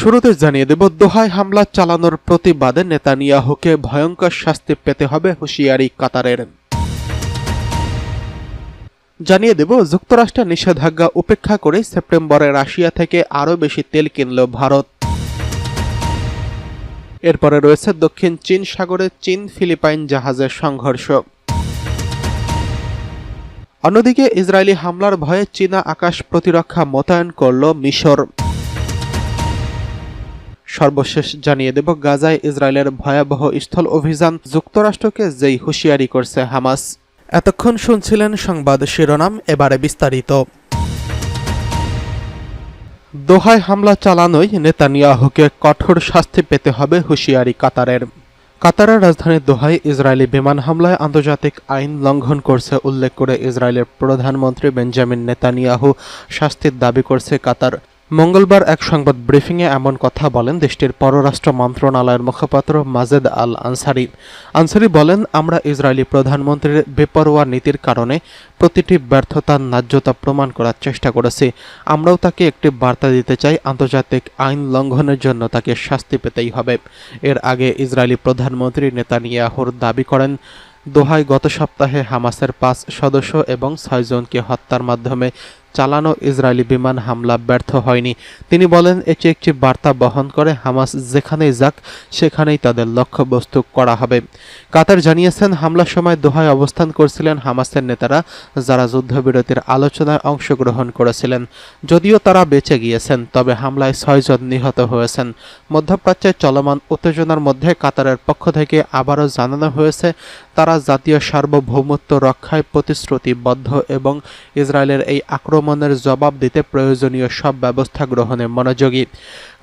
শুরুতে জানিয়ে দেব দোহায় হামলা চালানোর প্রতিবাদে নেতানিয়াহুকে ভয়ঙ্কর শাস্তি পেতে হবে হুঁশিয়ারি কাতারের। জানিয়ে দেব, যুক্তরাষ্ট্রের নিষেধাজ্ঞা উপেক্ষা করে সেপ্টেম্বরে রাশিয়া থেকে আরও বেশি তেল কিনল ভারত। এরপরে রয়েছে দক্ষিণ চীন সাগরে চীন ফিলিপাইন জাহাজের সংঘর্ষ। অন্যদিকে ইসরায়েলি হামলার ভয়ে চীনা আকাশ প্রতিরক্ষা মোতায়েন করল মিশর। সর্বশেষ জানিয়ে দেব, গাজায় ইসরায়েলের ভয়াবহ স্থল অভিযান যুক্তরাষ্ট্রকে যেই হুঁশিয়ারি করছে হামাস। এতক্ষণ শুনছিলেন সংবাদ শিরোনাম, এবারে বিস্তারিত। দোহায় হামলা চালানোই নেতানিয়াহুকে কঠোর শাস্তি পেতে হবে হুঁশিয়ারি কাতারের। কাতারের রাজধানী দোহায় ইসরায়েলি বিমান হামলায় আন্তর্জাতিক আইন লঙ্ঘন করছে উল্লেখ করে ইসরায়েলের প্রধানমন্ত্রী বেঞ্জামিন নেতানিয়াহু শাস্তির দাবি করছে কাতার। মঙ্গলবার এক সংবাদ ব্রিফিংয়ে এমন কথা বলেন দেশটির পররাষ্ট্র মন্ত্রণালয়ের মুখপাত্র মাজেদ আল আনসারি। আনসারি বলেন, আমরা ইসরায়েলি প্রধানমন্ত্রীর বেপরোয়া নীতির কারণে প্রতিটি ব্যর্থতার ন্যায্যতা প্রমাণ করার চেষ্টা করেছি। আমরাও তাকে একটি বার্তা দিতে চাই, আন্তর্জাতিক আইন লঙ্ঘনের জন্য তাকে শাস্তি পেতেই হবে। এর আগে ইসরায়েলি প্রধানমন্ত্রী নেতানিয়াহুর দাবি করেন, দোহায় গত সপ্তাহে হামাসের পাঁচ সদস্য এবং ছয়জনকে হত্যার মাধ্যমে চালানো ইসরায়েলি বিমান হামলা ব্যর্থ হয়নি। তিনি বলেন, এটি একটি বার্তা বহন করে হামাস যেখানেই যাক, সেখানেই তাদের লক্ষ্যবস্তু করা হবে। কাতার জানিয়েছেন, হামলার সময় দোহায় অবস্থান করছিলেন হামাসের নেতারা, যারা যুদ্ধবিরতির আলোচনায় অংশগ্রহণ করেছিলেন। যদিও তারা বেঁচে গিয়েছেন, তবে হামলায় ছয়জন নিহত হয়েছেন। মধ্যপ্রাচ্যের চলমান উত্তেজনার মধ্যে কাতারের পক্ষ থেকে আবারও জানানো হয়েছে, তারা জাতীয় সার্বভৌমত্ব রক্ষায় প্রতিশ্রুতিবদ্ধ এবং ইসরায়েলের এই আক্রমণের জবাব দিতে প্রয়োজনীয় সব ব্যবস্থা গ্রহণে মনোযোগী।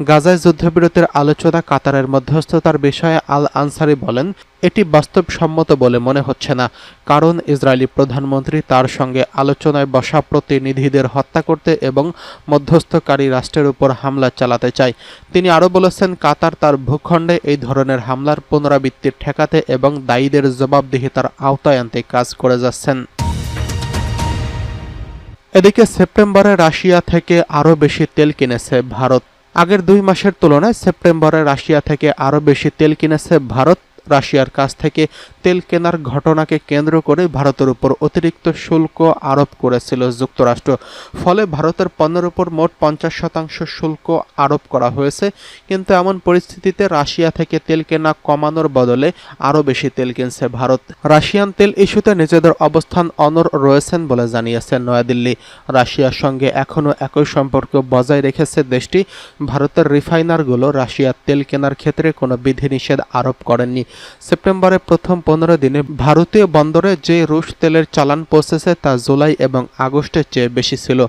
গাজায় যুদ্ধবিরতির আলোচনা কাতারের মধ্যস্থতার বিষয়ে আল আনসারি বলেন, এটি বাস্তবসম্মত বলে মনে হচ্ছে না, কারণ ইসরায়েলি প্রধানমন্ত্রী তার সঙ্গে আলোচনায় বসা প্রতিনিধিদের হত্যা করতে এবং মধ্যস্থকারী রাষ্ট্রের উপর হামলা চালাতে চায়। তিনি আরও বলেছেন, কাতার তার ভূখণ্ডে এই ধরনের হামলার পুনরাবৃত্তি ঠেকাতে এবং দায়ীদের জবাবদিহিতার আওতায় আনতে কাজ করে যাচ্ছেন। এদিকে সেপ্টেম্বরে রাশিয়া থেকে আরও বেশি তেল কিনেছে ভারত। আগের দুই মাসের তুলনায় সেপ্টেম্বরে রাশিয়া থেকে আরও বেশি তেল কিনেছে ভারত। রাশিয়ার কাছ থেকে তেল কেনার ঘটনাকে কেন্দ্র করে ভারতের উপর অতিরিক্ত শুল্ক আরোপ করেছিল যুক্তরাষ্ট্র। ফলে ভারতের পণ্যের উপর মোট পঞ্চাশ শতাংশ শুল্ক আরোপ করা হয়েছে। কিন্তু এমন পরিস্থিতিতে রাশিয়া থেকে তেল কেনা কমানোর বদলে আরও বেশি তেল কিনছে ভারত। রাশিয়ান তেল ইস্যুতে নিজেদের অবস্থান অনর রয়েছেন বলে জানিয়েছে নয়াদিল্লি। রাশিয়ার সঙ্গে এখনও একই সম্পর্ক বজায় রেখেছে দেশটি। ভারতের রিফাইনারগুলো রাশিয়ার তেল কেনার ক্ষেত্রে কোনো বিধিনিষেধ আরোপ করেননি। সেপ্টেম্বরে প্রথম পনেরো দিনে ভারতীয় বন্দরে যে রুশ তেলের চালান পৌঁছেছে তা জুলাই এবং আগস্টের চেয়ে বেশি ছিল,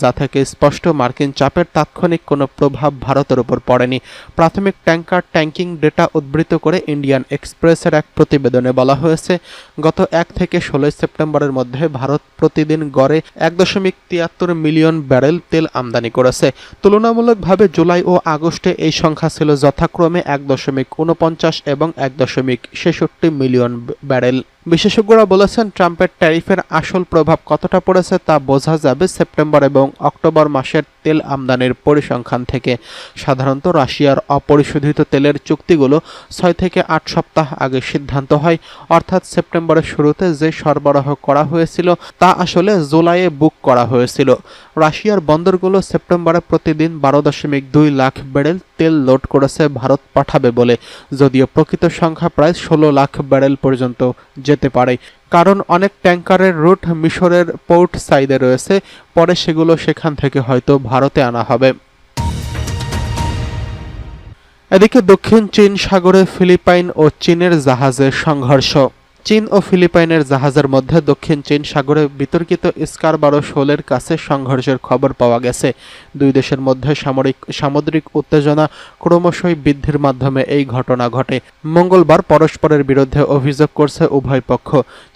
যা থেকে স্পষ্ট মার্কিন চাপের তাৎক্ষণিক কোনো প্রভাব ভারতের উপর পড়েনি। প্রাথমিক ট্যাঙ্কার ট্যাঙ্কিং ডেটা উদ্ধৃত করে ইন্ডিয়ান এক্সপ্রেসের এক প্রতিবেদনে বলা হয়েছে, গত এক থেকে ষোলোই সেপ্টেম্বরের মধ্যে ভারত প্রতিদিন গড়ে এক দশমিক তিয়াত্তর মিলিয়ন ব্যারেল তেল আমদানি করেছে। তুলনামূলকভাবে জুলাই ও আগস্টে এই সংখ্যা ছিল যথাক্রমে এক দশমিক উনপঞ্চাশ এবং এক দশমিক ছেষট্টি মিলিয়ন ব্যারেল বিশেষজ্ঞরা বলেছেন, ট্রাম্পের ট্যারিফের আসল প্রভাব কতটা পড়েছে তা বোঝা যাবে সেপ্টেম্বর এবং অক্টোবর মাসের তেল আমদানির পরিসংখ্যান থেকে। সাধারণত রাশিয়ার অপরিশোধিত তেলের চুক্তিগুলো ছয় থেকে আট সপ্তাহ আগে সিদ্ধান্ত হয়, অর্থাৎ সেপ্টেম্বরের শুরুতে যে সরবরাহ করা হয়েছিল তা আসলে জুলাইয়ে বুক করা হয়েছিল। রাশিয়ার বন্দরগুলো সেপ্টেম্বরে প্রতিদিন বারো দশমিক দুই লাখ ব্যারেল তেল লোড করেছে ভারত পাঠাবে বলে, যদিও প্রকৃত সংখ্যা প্রায় ষোলো লাখ ব্যারেল পর্যন্ত যেতে পারে। কারণ অনেক ট্যাঙ্কারের রুট মিশরের পোর্ট সাইডে রয়েছে, পরে সেগুলো সেখান থেকে হয়তো ভারতে আনা হবে। এদিকে দক্ষিণ চীন সাগরে ফিলিপাইন ও চীনের জাহাজের সংঘর্ষ। চীন ও ফিলিপাইনের জাহাজের মধ্যে দক্ষিণ চীন সাগরে বিতর্কিত স্কারবারো শোলের কাছে সংঘর্ষের খবর পাওয়া গেছে। দুই দেশের মধ্যে সামরিক, সামুদ্রিক উত্তেজনা ক্রমশই বৃদ্ধির মাধ্যমে এই ঘটনা ঘটে। মঙ্গলবার পরস্পরের বিরুদ্ধে অভিযোগ করছে উভয় পক্ষ।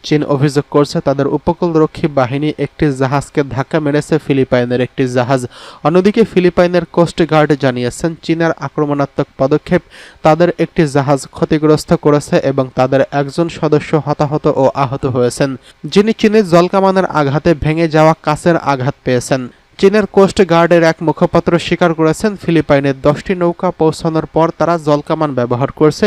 চীন অভিযোগ করছে, তাদের উপকূলরক্ষী বাহিনী একটি জাহাজকে ধাক্কা মেরেছে ফিলিপাইনের একটি জাহাজ। অন্যদিকে ফিলিপাইনের কোস্ট গার্ড জানিয়েছেন, চীনের আক্রমণাত্মক পদক্ষেপ তাদের একটি জাহাজ ক্ষতিগ্রস্ত করেছে এবং তাদের একজন সদস্য হতাহত ও আহত হয়েছেন, যিনি চীনের জলকামানের আঘাতে ভেঙে যাওয়া কাছের আঘাত পেয়েছেন। চীনের কোস্ট গার্ডের এক মুখপাত্র স্বীকার করেছেন ফিলিপাইনের দশটি নৌকা পৌঁছানোর পর তারা জলকামান ব্যবহার করছে।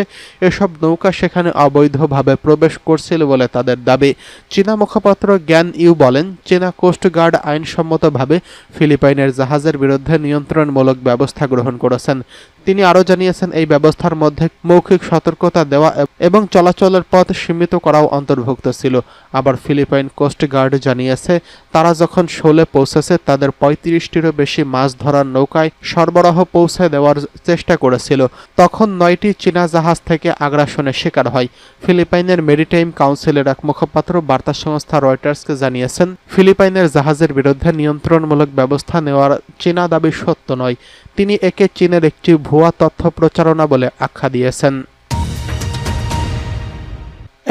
এসব নৌকা সেখানে অবৈধভাবে প্রবেশ করছিল বলে তাদের দাবি। চীনা মুখপাত্র জ্ঞান ইউ বলেন, চীনা কোস্ট গার্ড আইনসম্মতভাবে ফিলিপাইনের জাহাজের বিরুদ্ধে নিয়ন্ত্রণমূলক ব্যবস্থা গ্রহণ করেছেন। তিনি আরও জানিয়েছেন, এই ব্যবস্থার মধ্যে মৌখিক সতর্কতা দেওয়া এবং চলাচলের পথ সীমিত করাও অন্তর্ভুক্ত ছিল। আবার ফিলিপাইন কোস্ট গার্ড জানিয়েছে, তারা যখন শোলে পৌঁছেছে, তাদের পঁয়ত্রিশটিরও বেশি মাছ ধরার নৌকায় সরবরাহ পৌঁছে দেওয়ার চেষ্টা করেছিল। তখন নয়টি চীনা জাহাজ থেকে আগ্রাসনের শিকার হয়। ফিলিপাইনের মেরিটাইম কাউন্সিলের এক মুখপাত্র বার্তা সংস্থা রয়টার্সকে জানিয়েছেন, ফিলিপাইনের জাহাজের বিরুদ্ধে নিয়ন্ত্রণমূলক ব্যবস্থা নেওয়ার চীনা দাবি সত্য নয়। তিনি একে চীনের একটি ভুয়া তথ্য প্রচারণা বলে আখ্যা দিয়েছেন।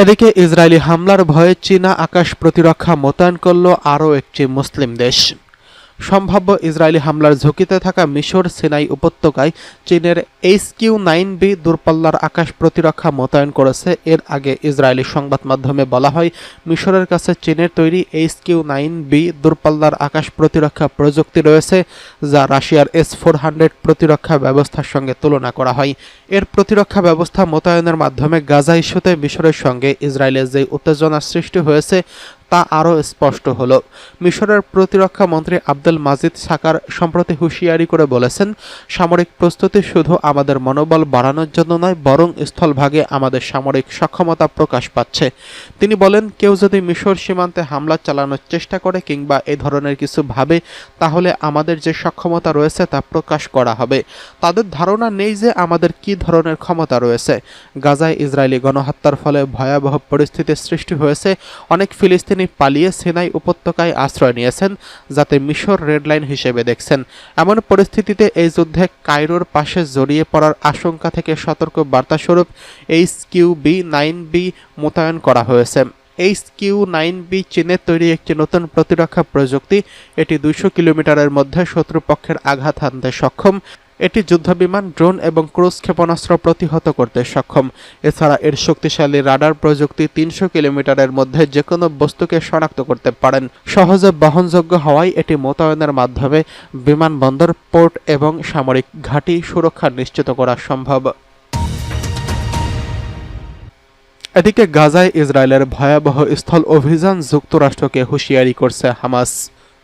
এদিকে ইসরায়েলি হামলার ভয়ে চীনা আকাশ প্রতিরক্ষা মোতায়েন করল আরও একটি মুসলিম দেশ। সম্ভাব্য ইসরায়েলি হামলার ঝুঁকিতে থাকা মিশর সিনাই উপত্যকায় চীনের এইচ কিউ নাইন বি দূরপাল্লার আকাশ প্রতিরক্ষা মোতায়েন করেছে। এর আগে ইসরায়েলি সংবাদ মাধ্যমে বলা হয়, মিশরের কাছে চীনের তৈরি এইচ কিউ নাইন বি দূরপাল্লার আকাশ প্রতিরক্ষা প্রযুক্তি রয়েছে, যা রাশিয়ার এস ফোর হান্ড্রেড প্রতিরক্ষা ব্যবস্থার সঙ্গে তুলনা করা হয়। এর প্রতিরক্ষা ব্যবস্থা মোতায়েনের মাধ্যমে গাজা ইস্যুতে মিশরের সঙ্গে ইসরায়েলের যে উত্তেজনা সৃষ্টি হয়েছে তা আরও স্পষ্ট হলো। মিশরের প্রতিরক্ষা মন্ত্রী আব্দুল মাজিদ সাকার সম্প্রতি হুঁশিয়ারি করে বলেছেন, সামরিক প্রস্তুতি শুধু আমাদের মনোবল বাড়ানোর জন্য নয়, বরং স্থলভাগে আমাদের সামরিক সক্ষমতা প্রকাশ পাচ্ছে। তিনি বলেন, কেউ যদি মিশর সীমান্তে হামলা চালানোর চেষ্টা করে কিংবা এ ধরনের কিছু ভাবে, তাহলে আমাদের যে সক্ষমতা রয়েছে তা প্রকাশ করা হবে। তাদের ধারণা নেই যে আমাদের কি ধরনের ক্ষমতা রয়েছে। গাজায় ইসরায়েলি গণহত্যার ফলে ভয়াবহ পরিস্থিতির সৃষ্টি হয়েছে। অনেক ফিলিস্তিনি পালিয়ে সিনাই উপত্যকায় আশ্রয় নিয়েছেন, যাতে মিশর রেডলাইন হিসেবে দেখছেন। এমন পরিস্থিতিতে এই যুদ্ধে কায়রোর পাশে জড়িয়ে পড়ার আশঙ্কা থেকে সতর্ক বার্তাস্বরূপ H Q B nine B মোতায়েন করা হয়েছে। এইচ কিউ নাইন বি চীনের তৈরি একটি নতুন প্রতিরক্ষা প্রযুক্তি। এটি দুইশো কিলোমিটারের মধ্যে শত্রুপক্ষের আঘাত হানতে সক্ষম। এটি যুদ্ধবিমান, ড্রোন এবং ক্রুজ ক্ষেপণাস্ত্র প্রতিহত করতে সক্ষম। এছাড়া এর শক্তিশালী রাডার প্রযুক্তি তিনশো কিলোমিটারের মধ্যে যে কোনো বস্তুকে শনাক্ত করতে পারেন। সহজে বহনযোগ্য হওয়ায় এটি মোতায়েনের মাধ্যমে বিমানবন্দর, পোর্ট এবং সামরিক ঘাঁটি সুরক্ষা নিশ্চিত করা সম্ভব। এদিকে গাজায় ইসরায়েলের ভয়াবহ স্থল অভিযান যুক্তরাষ্ট্রকে হুঁশিয়ারি করছে হামাস।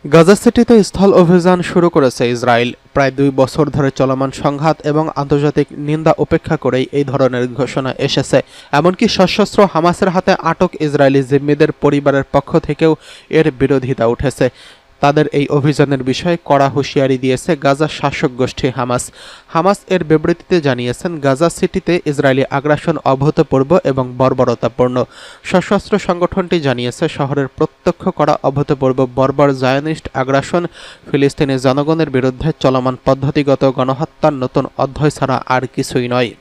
গাজা সিটিতে স্থল অভিযান শুরু করেছে ইসরায়েল। প্রায় দুই বছর ধরে চলমান সংঘাত এবং আন্তর্জাতিক নিন্দা উপেক্ষা করেই এই ধরনের ঘোষণা এসেছে। এমনকি সশস্ত্র হামাসের হাতে আটক ইসরায়েলি জিম্মিদের পরিবারের পক্ষ থেকেও এর বিরোধিতা উঠেছে। তাদের এই অভিযানের বিষয়ে কড়া হুঁশিয়ারি দিয়েছে গাজা শাসক গোষ্ঠী হামাস। হামাস এর বিবৃতিতে জানিয়েছেন, গাজা সিটিতে ইসরায়েলি আগ্রাসন অভূতপূর্ব এবং বর্বরতাপূর্ণ। সশস্ত্র সংগঠনটি জানিয়েছে, শহরের প্রত্যক্ষ করা অভূতপূর্ব বর্বর জায়নিস্ট আগ্রাসন ফিলিস্তিনি জনগণের বিরুদ্ধে চলমান পদ্ধতিগত গণহত্যার নতুন অধ্যায় ছাড়া আর কিছুই নয়।